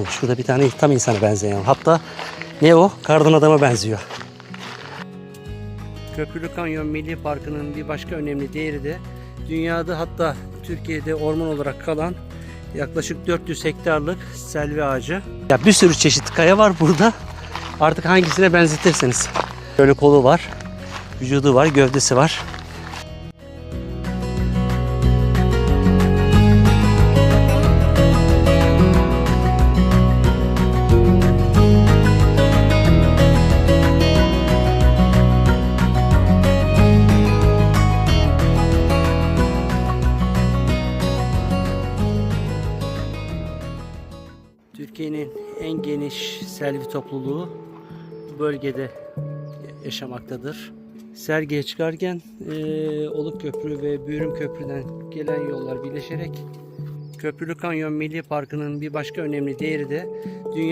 Oo, şurada bir tane tam insana benzeyen. Hatta ne o? Kardan adama benziyor. Köprülü Kanyon Milli Parkı'nın bir başka önemli değeri de dünyada hatta Türkiye'de orman olarak kalan yaklaşık 400 hektarlık selvi ağacı. Ya bir sürü çeşit kaya var burada. Artık hangisine benzetirseniz. Böyle kolu var, vücudu var, gövdesi var. Türkiye'nin en geniş selvi topluluğu bölgede yaşamaktadır. Sergiye çıkarken eee Oluk Köprü ve Büyürüm Köprü'den gelen yollar birleşerek Köprülü Kanyon Milli Parkı'nın bir başka önemli değeri de dünya